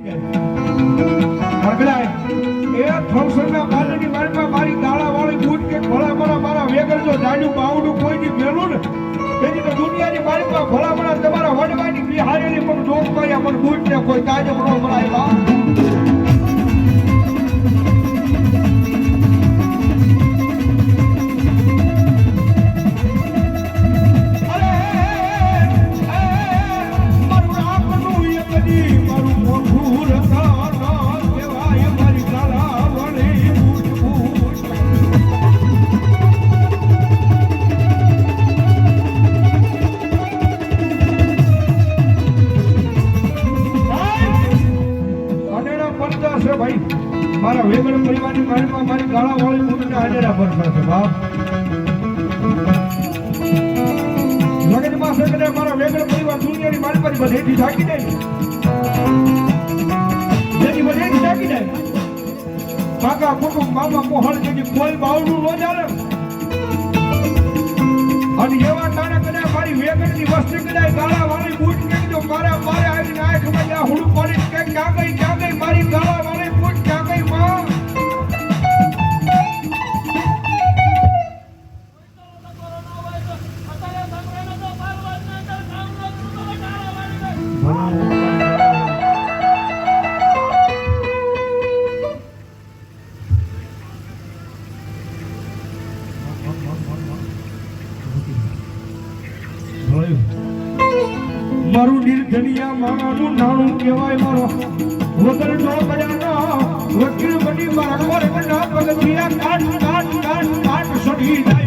એ થૌસંદના બાજુની વાડીમાં મારી દાળાવાળી બૂટ કે ભલા ભલા મારા વેગર જો જાડું બાવડું કોઈની મેલું ને? દુનિયાની મારીમાં ભલા ભલા તમારા વડવાની બિહારીની પણ જોગ માર્યા પણ બૂટ ને કોઈ કાજે પણ બધેથી ઢાંકી દે. જેની બધેથી ઢાંકી દે. કાકા કુટુંબ, મામા મોહળ જેની કોઈ બાવડું ન ચાલે અને એવા કારણે કદાચ મારી વેગણની વસ્તી કદાચ ગાળા વાળી બૂટ કે જો મારા મારે આવીને આંખમાં જ્યાં હુડું પડી કે ક્યાં ગઈ માનું નાણું કહેવાય મારો. વગર નો બજાનો વકીલ બની મારા ના પગથિયા કાટ કાટ કાટ કાટ સડી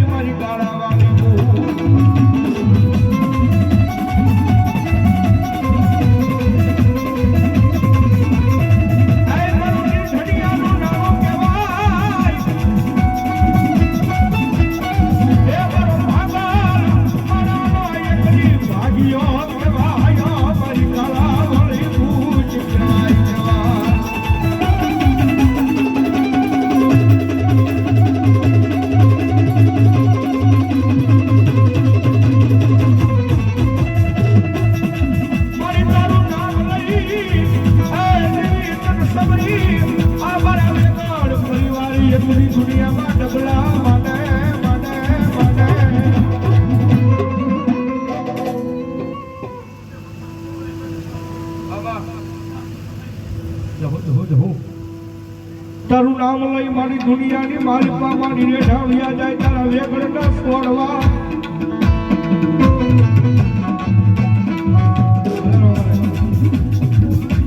તારું નામ લઈ મારી દુનિયાની મારી પામાની રેઠા વ્યા જાય, તારા વેગળ ના છોડવા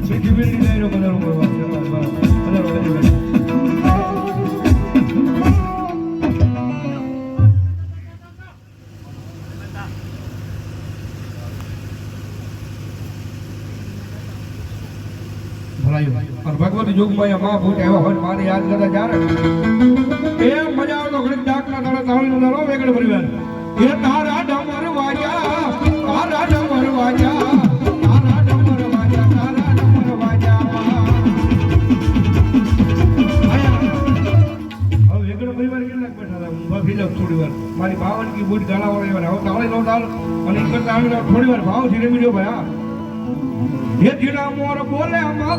બીજી બીજી અને ભગવતી જોગમાં એ માં ભૂત એવા હોય મારે યાદ કરતા જ્યારે એ મજા આવતો ઘણી ડાકના દાડા તાળીનો દાડો વેગળ પરિવાર. એ તારા ડમર વાજા, તારા ડમર વાજા, તારા તારા મારી બાવનકી બુટ ગાળા વાળો એવા હવે તાળી નો દાળ અને એક આવીને થોડી વાર ભાવ ધીરે મીડ્યો ભાઈ, હા. ધીરા મોર બોલે આમાં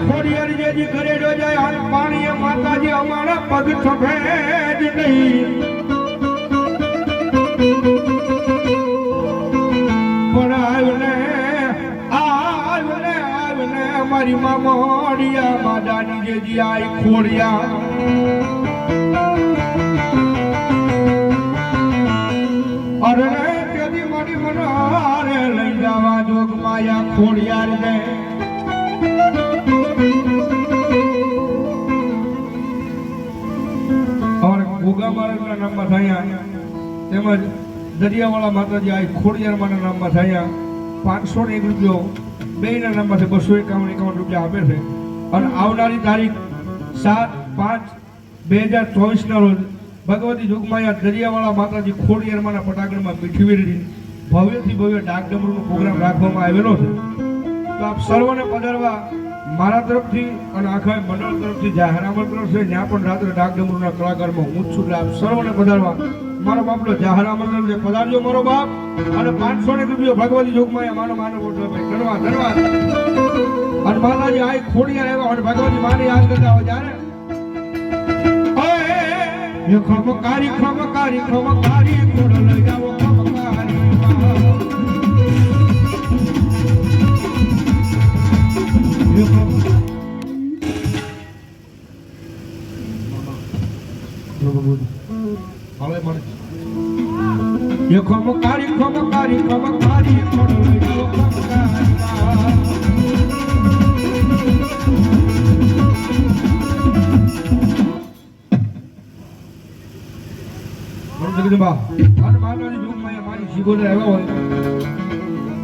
ખોડિયારી જેથી ઘરે જાય અને પાણીએ માતાજી અમારા પગ સફેદ નહીં. પણ આવ્યો ને આવ્યો ને આવ્યો ને મારી મામોડિયા માદાની જે આઈ ખોડિયા તેમજ દરિયાવાળા માતાજી આ ખોડિયારમાંના નામમાં થયા. પાંચસો ને એક રૂપિયો બેના નામમાંથી બસો એકાવન એકાવન રૂપિયા આપે છે. અને આવનારી તારીખ સાત પાંચ બે હજાર ચોવીસના રોજ ભગવતી જોગમાયા દરિયાવાળા માતાજી ખોડિયારમાંના પટાગણમાં મીઠી વેરડી, ભવ્યથી ભવ્ય ડાકડમરૂનો પ્રોગ્રામ રાખવામાં આવેલો છે. તો આપ સર્વને પધારવા મારા તરફથી અને આખા મંડળ તરફથી જાહેર આમંત્રણ છે. ત્યાં પણ રાત્રે ડાકડમરૂના કલાકારમાં હું જ છું. આપ સર્વને પધારવા મારો બાપનો જાહરા મંડળ છે પધારજો મારો બાપ. અને પાંચસો ને રૂપિયો ભગવતી જોગમાં મારો માનો મોટો ભાઈ. ધન્યવાદ ધન્યવાદ. અને માતાજી, આ ખોડિયા એવા અને ભગવતી માને યાદ કરતા હોય ત્યારે. ખમકારી ખમકારી ખમકારી ખોડ લઈ જાવો ખમકારી. હવે મળે. ખમકારી ખમકારી ખમકારી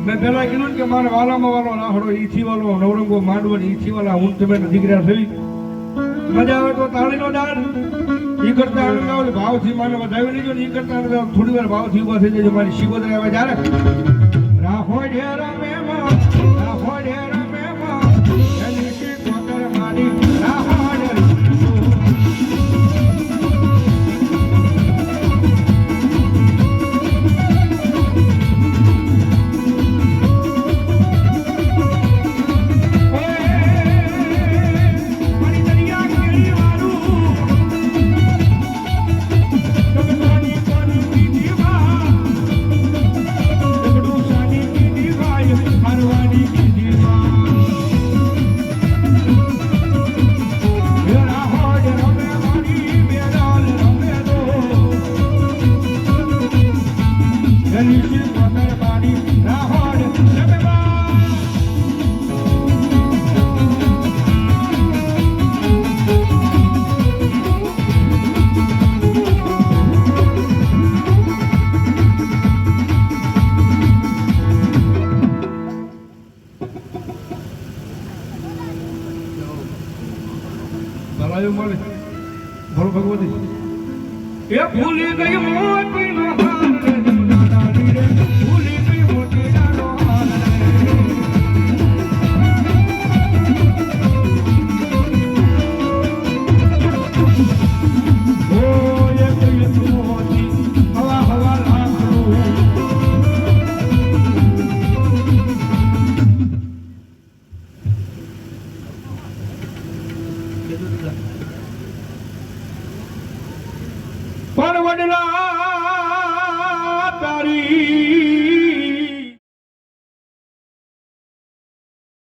મેં પહેલા કીધું કે મારે વાલામાં વાલો રાહડો, ઈથી વાલો, નવરંગો માંડવો ઈથી વાલા હું તમે દીકરા થઈ મજા આવે તો તાળીનો દાન ઈ કરતા તો ભાવથી માને વધાવી લેજો ને એ કરતા આવે થોડી વાર ભાવથી ઊભા થઈ જજો. મારી શિવોદરા આવે જ્યારે રાખો ઢેરા રાહો ઢેરા